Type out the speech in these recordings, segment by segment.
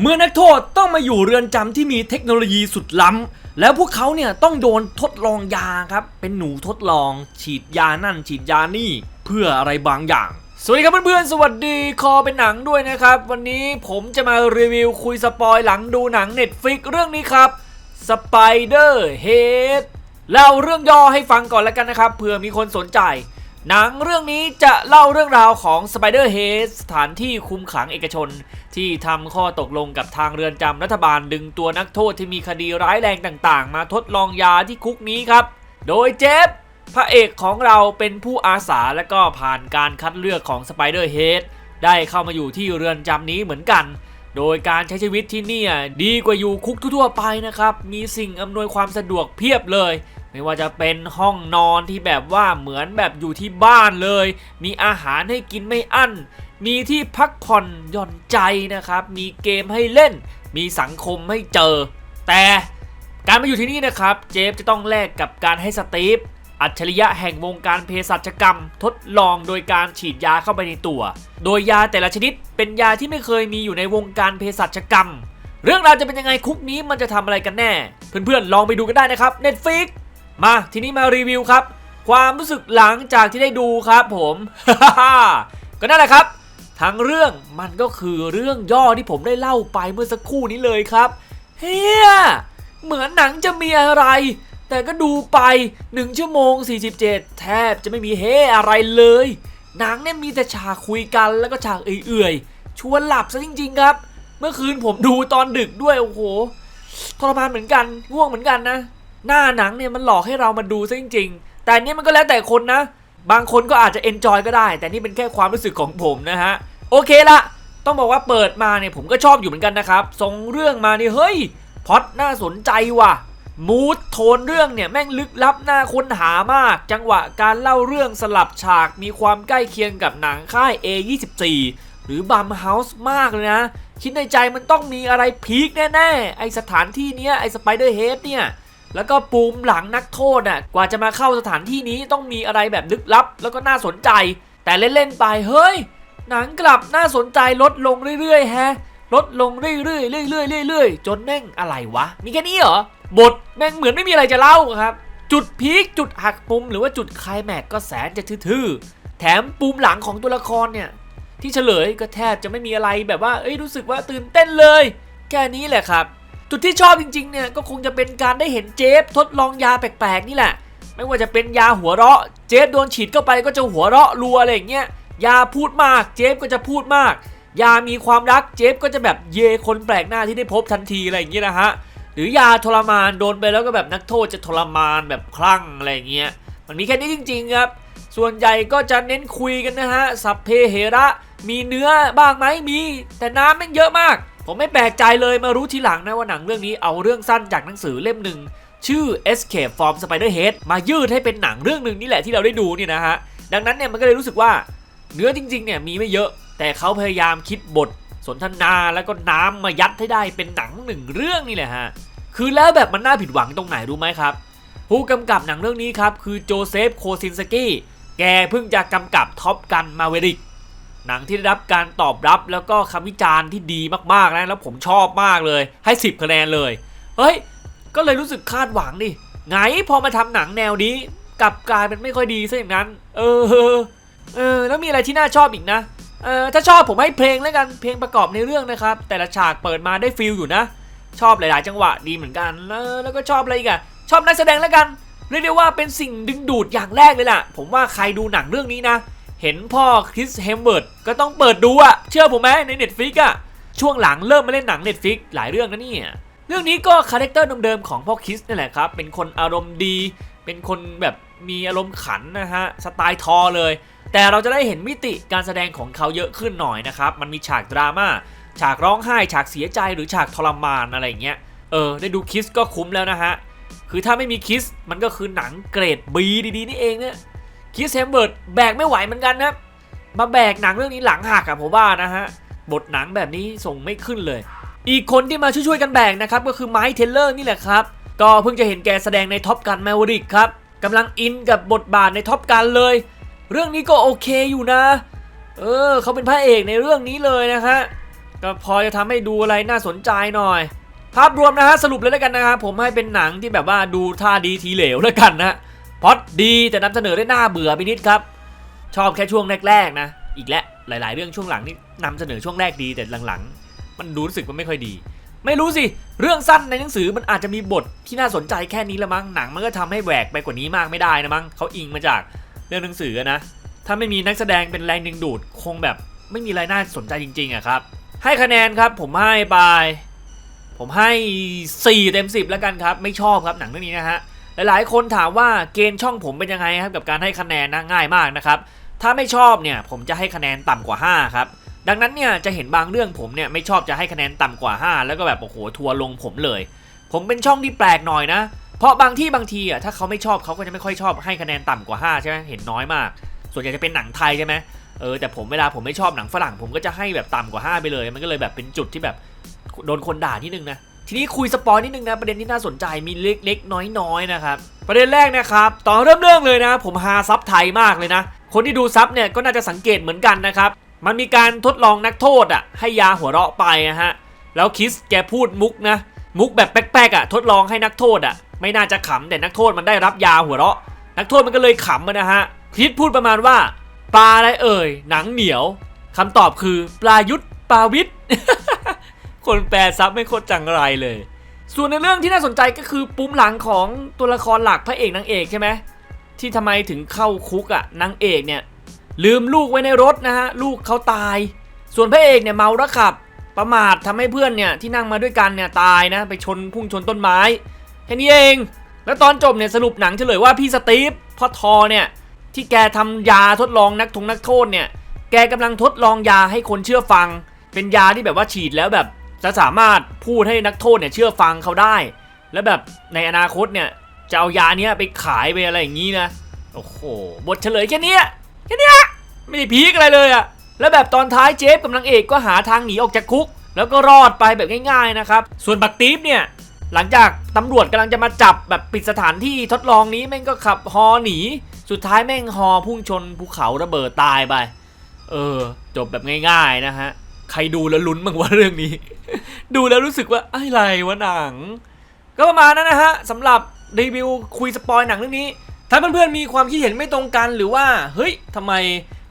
เมื่อนักโทษต้องมาอยู่เรือนจำที่มีเทคโนโลยีสุดล้ำ แล้วพวกเขาเนี่ยต้องโดนทดลองยาครับ เป็นหนูทดลอง ฉีดยานั่น ฉีดยานี่ เพื่ออะไรบางอย่าง สวัสดีครับเพื่อนๆ สวัสดีคอเป็นหนังด้วยนะครับ วันนี้ผมจะมารีวิวคุยสปอยหลังดูหนัง Netflix เรื่องนี้ครับ Spider Head เล่าเรื่องย่อให้ฟังก่อนแล้วกันนะครับเผื่อมีคนสนใจ หนังเรื่องนี้จะเล่าเรื่องราวของ Spider Head สถานที่คุมขังเอกชน ที่ทำข้อตกลงกับทางเรือนจำรัฐบาลดึงตัวนักโทษที่มีคดีร้ายแรงต่างๆ มาทดลองยาที่คุกนี้ครับ โดยเจฟพระเอกของเราเป็นผู้อาสาและก็ผ่านการคัดเลือกของ Spider Head ได้เข้ามาอยู่ที่เรือนจำนี้เหมือนกัน โดยการใช้ชีวิตที่นี่ดีกว่าอยู่คุกทั่วๆไปนะครับ มีสิ่งอำนวยความสะดวกเพียบเลย ไม่ว่าจะเป็นห้องนอนที่แบบว่าเหมือนแบบอยู่ที่บ้านเลย มีอาหารให้กินไม่อั้น มีที่พักผ่อนหย่อนใจนะครับ มีเกมให้เล่น มีสังคมให้เจอ แต่การมาอยู่ที่นี่นะครับ เจฟจะต้องแลกกับการให้สตีฟอัจฉริยะแห่งวงการเภสัชกรรม ทดลองโดยการฉีดยาเข้าไปในตัว โดยยาแต่ละชนิดเป็นยาที่ไม่เคยมีอยู่ในวงการเภสัชกรรม เรื่องราวจะเป็นยังไงคุกนี้มันจะทำอะไรกันแน่ เพื่อนๆลองไปดูกันได้นะครับ Netflix มาทีนี้มารีวิวครับ ความรู้สึกหลังจากที่ได้ดูครับผม ก็นั่นแหละครับทั้งเรื่องมันก็คือเรื่องย่อที่ผมได้เล่าไปเมื่อสักครู่นี้เลยครับเฮียเหมือนหนังจะมีอะไร แต่ก็ดูไป 1 ชั่วโมง 47 แทบจะไม่มีเฮอะไรเลย หนังเนี่ยมีแต่ฉากคุยกันแล้วก็ฉากเอื่อยๆชวนหลับซะจริง ๆ ครับ เมื่อคืนผมดูตอนดึกด้วยโอ้โหทรมานเหมือนกันง่วงเหมือนกันนะ หน้าหนังเนี่ยมันหลอกให้เรามาดูซะจริงๆ แต่นี่มันก็แล้วแต่คนนะ บางคนก็อาจจะเอนจอยก็ได้ แต่นี่เป็นแค่ความรู้สึกของผมนะฮะ โอเคละต้องบอกว่าเปิดมาเนี่ยผมก็ชอบอยู่เหมือนกันนะครับส่งเรื่องมานี่เฮ้ยพอตน่าสนใจว่ะมูดโทนเรื่องเนี่ยแม่งลึกลับน่าค้นหามาก จังหวะการเล่าเรื่องสลับฉากมีความใกล้เคียงกับหนังค่าย A24 หรือบัมเฮาส์มากเลยนะ คิดในใจมันต้องมีอะไรพีคแน่ ๆ ไอสถานที่เนี้ยไอสไปเดอร์เฮดเนี่ย แล้วก็ปูมหลังนักโทษอะกว่าจะมาเข้าสถานที่นี้ต้องมีอะไรแบบลึกลับ แล้วก็น่าสนใจ แต่เล่นๆไปเฮ้ย หนังกลับน่าสนใจลดลงเรื่อยๆแฮะลดลงเรื่อยๆเรื่อยๆเรื่อยๆจนแม่งอะไรวะ มีแค่นี้เหรอบทแม่งเหมือนไม่มีอะไรจะเล่าครับ จุดพีคจุดหักมุมหรือว่าจุดคลายแม็กก็แสนจะทื่อๆแถมปูมหลังของตัวละครเนี่ย ที่เฉลยก็แทบจะไม่มีอะไรแบบว่าเอ้ยรู้สึกว่าตื่นเต้นเลย แค่นี้แหละครับ จุดที่ชอบจริงๆเนี่ยก็คงจะเป็นการได้เห็นเจฟทดลองยาแปลกๆนี่แหละ ไม่ว่าจะเป็นยาหัวเราะ เจฟโดนฉีดเข้าไปก็จะหัวเราะรัวอะไรอย่างเงี้ยยาพูดมากเจฟก็จะพูดมาก ยามีความรักเจฟก็จะแบบเยคนแปลกหน้าที่ได้พบทันทีอะไรอย่างเงี้ยนะฮะหรือยาทรมานโดนไปแล้วก็แบบนักโทษจะทรมานแบบคลั่งอะไรอย่างเงี้ยมันมีแค่นี้จริง ๆ ครับ ส่วนใหญ่ก็จะเน้นคุยกันนะฮะสัพเพเหระมีเนื้อบ้างไหมมี แต่น้ำม่งเยอะมาก ผมไม่แปลกใจเลยมารู้ทีหลังนะว่าหนังเรื่องนี้เอาเรื่องสั้นจากหนังสือเล่มหนึ่งชื่อ Escape from Spider-Head มายืดให้เป็นหนังเรื่องหนึ่งนี่แหละที่เราได้ดูเนี่ยนะฮะดังนั้นเนี่ยมันก็เลยรู้สึกว่าเนื้อจริงๆเนี่ยมีไม่เยอะ แต่เขาพยายามคิดบท สนทนาแล้วก็น้ำมายัดให้ได้เป็นหนังหนึ่งเรื่องนี่แหละฮะคือแล้วแบบมันน่าผิดหวังตรงไหนรู้ไหมครับ ผู้กำกับหนังเรื่องนี้ครับคือโจเซฟโคซินสกี้แกเพิ่งจะกำกับท็อปกันมาเวริก หนังที่ได้รับการตอบรับแล้วก็คำวิจารณ์ที่ดีมากๆนะแล้วผมชอบมากเลยให้ 10 คะแนนเลยเฮ้ยก็เลยรู้สึกคาดหวังดิไงพอมาทำหนังแนวนี้กลับกลายเป็นไม่ค่อยดีซะอย่างนั้น เออเออแล้วมีอะไรที่น่าชอบอีกนะเออถ้าชอบผมให้เพลงแล้วกันเพลงประกอบในเรื่องนะครับ แต่ละฉากเปิดมาได้ฟิลอยู่นะ ชอบหลาย ๆ จังหวะดีเหมือนกัน แล้วแล้วก็ชอบอะไรอีกอะชอบนักแสดงแล้วกันเรียกได้ว่าเป็นสิ่งดึงดูดอย่างแรกเลยล่ะ ผมว่าใครดูหนังเรื่องนี้นะ เห็นพ่อคริสเฮมเวิร์ดก็ต้องเปิดดูอะเชื่อผมไหมใน Netflix อะช่วงหลังเริ่มมาเล่นหนัง Netflix หลายเรื่องนะเนี่ยเรื่องนี้ก็คาแรคเตอร์เดิมๆของพ่อคริสนี่แหละครับ เป็นคนอารมณ์ดี เป็นคนแบบมีอารมณ์ขันนะฮะสไตล์ทอเลย แต่เราจะได้เห็นมิติการแสดงของเขาเยอะขึ้นหน่อยนะครับ มันมีฉากดราม่าฉากร้องไห้ ฉากเสียใจหรือฉากทรมานอะไรอย่างเงี้ยเออได้ดูคิสก็คุ้มแล้วนะฮะคือถ้าไม่มีคิสมันก็คือหนังเกรดบีดีๆนี่เองเนี่ย คิสแฮมเบิร์ดแบกไม่ไหวเหมือนกันนะมาแบกหนังเรื่องนี้หลังหักอะผมว่านะฮะ บทหนังแบบนี้ส่งไม่ขึ้นเลย อีกคนที่มาช่วยๆกันแบกนะครับ ก็คือไมค์เทเลอร์นี่แหละครับ ก็เพิ่งจะเห็นแกแสดงในท็อปกันแมวริกครับกำลังอินกับบทบาทในท็อปกันเลย เรื่องนี้ก็โอเคอยู่นะ เออเขาเป็นพระเอกในเรื่องนี้เลยนะฮะกก็พอจะทำให้ดูอะไรน่าสนใจหน่อย ภาพรวมนะฮะสรุปเลยแล้วกันนะครับผมให้เป็นหนังที่แบบว่าดูท่าดีทีเหลวแล้วกันนะ พอดดีแต่นำเสนอได้หน่าเบื่อไปนิดครับ ชอบแค่ช่วงแรกๆนะ อีกแล้วหลาย ๆ เรื่องช่วงหลังนี่นำเสนอช่วงแรกดีแต่หลังๆ มันดูรู้สึกมันไม่ค่อยดี ไม่รู้สิ เรื่องสั้นในหนังสือมันอาจจะมีบทที่น่าสนใจแค่นี้ละมั้งหนังมันก็ทำให้แหวกไปกว่านี้มากไม่ได้นะมั้งเขาอิงมาจากเรื่องหนังสือนะถ้าไม่มีนักแสดงเป็นแรงดึงดูดคงแบบไม่มีอะไรน่าสนใจจริงๆอะครับ ให้คะแนนครับผมให้ไปผมให้ 4 เต็ม 10 แล้วกันครับ ไม่ชอบครับหนังเรื่องนี้นะฮะ หลายๆ คนถามว่าเกณฑ์ช่องผมเป็นยังไงครับกับการให้คะแนนนะง่ายมากนะครับ ถ้าไม่ชอบเนี่ยผมจะให้คะแนนต่ำกว่า 5 ครับดังนั้นเนี่ยจะเห็นบางเรื่องผมเนี่ยไม่ชอบจะให้คะแนนต่ำกว่า 5 แล้วก็แบบโอ้โหทัวร์ลงผมเลย ผมเป็นช่องที่แปลกหน่อยนะ เพราะบางที่บางทีอะถ้าเขาไม่ชอบเขาก็จะไม่ค่อยชอบให้คะแนนต่ำกว่า 5 ใช่ไหมเห็นน้อยมาก ส่วนใหญ่จะเป็นหนังไทยใช่ไหมเออแต่ผมเวลาผมไม่ชอบหนังฝรั่งผมก็จะให้แบบต่ำกว่า 5 ไปเลย มันก็เลยแบบเป็นจุดที่แบบโดนคนด่านิดนึงนะ ทีนี้คุยสปอยนิดนึงนะประเด็นที่น่าสนใจมีเล็กๆน้อยๆนะครับประเด็นแรกนะครับตอนเริ่มเรื่องเลยนะ ผมหาซับไทยมากเลยนะ คนที่ดูซับเนี่ยก็น่าจะสังเกตเหมือนกันนะครับมันมีการทดลองนักโทษอะให้ยาหัวเราะไปนะฮะแล้วคิสแกพูดมุกนะมุกแบบแป๊กๆอะทดลองให้นักโทษอะไม่น่าจะขำแต่นักโทษมันได้รับยาหัวเราะ นักโทษมันก็เลยขำนะฮะคิดพูดประมาณว่าปลาอะไรเอ่ยหนังเหนียวคำตอบคือปลายุทธปลาวิทย์ คนแปลซับไม่โคตรจังไรเลย ส่วนในเรื่องที่น่าสนใจก็คือปุ่มหลังของตัวละครหลักพระเอกนางเอกใช่ไหมที่ทำไมถึงเข้าคุกอะนางเอกเนี่ยลืมลูกไว้ในรถนะฮะลูกเขาตาย ส่วนพระเอกเนี่ยเมาแล้วขับ ประมาททำให้เพื่อนเนี่ยที่นั่งมาด้วยกันเนี่ยตายนะไปชนพุ่งชนต้นไม้แค่นี้เอง แล้วตอนจบเนี่ยสรุปหนังเฉลยว่าพี่สตีฟพ่อทอเนี่ยที่แกทำยาทดลองนักทงนักโทษเนี่ยแกกำลังทดลองยาให้คนเชื่อฟัง เป็นยาที่แบบว่าฉีดแล้วแบบ จะสามารถพูดให้นักโทษเนี่ยเชื่อฟังเขาได้ แล้วแบบในอนาคตเนี่ยจะเอายาเนี้ยไปขายไปอะไรอย่างนี้นะ โอ้โห บทเฉลยแค่นี้แค่นี้ไม่ได้พีคอะไรเลยอะแล้วแบบตอนท้ายเจฟกับนางเอกก็หาทางหนีออกจากคุก แล้วก็รอดไปแบบง่ายๆนะครับ ส่วนบักตีฟเนี่ยหลังจากตำรวจกำลังจะมาจับแบบปิดสถานที่ทดลองนี้แม่งก็ขับฮอหนี สุดท้ายแม่งฮอพุ่งชนภูเขาระเบิดตายไป เออ จบแบบง่ายๆนะฮะ ใครดูแล้วลุ้นบ้างว่าเรื่องนี้ ดูแล้วรู้สึกว่าอะไรวะหนัง ก็ประมาณนั้นนะฮะสำหรับรีวิวคุยสปอยหนังเรื่องนี้ ถ้าเพื่อนๆมีความคิดเห็นไม่ตรงกันหรือว่า เฮ้ยทำไม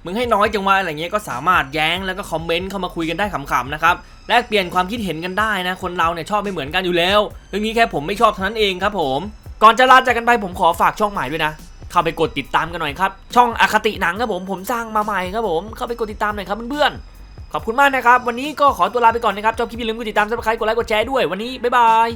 มึงให้น้อยจังวะอะไรเงี้ยก็สามารถแย้งแล้วก็คอมเมนต์เข้ามาคุยกันได้ขำๆนะครับแลกเปลี่ยนความคิดเห็นกันได้นะ คนเราเนี่ยชอบไม่เหมือนกันอยู่แล้ว เรื่องนี้แค่ผมไม่ชอบเท่านั้นเองครับผมก่อนจะลาจากกันไปผมขอฝากช่องใหม่ด้วยนะ เข้าไปกดติดตามกันหน่อยครับ ช่องอคติหนังครับผมผมสร้างมาใหม่ครับผมเข้าไปกดติดตามหน่อยครับเพื่อนๆ ขอบคุณมากนะครับ วันนี้ก็ขอตัวลาไปก่อนนะครับชอบคลิปอย่าลืมกดติดตามซับสไครต์กดไลค์กดแชร์ด้วยวันนี้บ๊ายบาย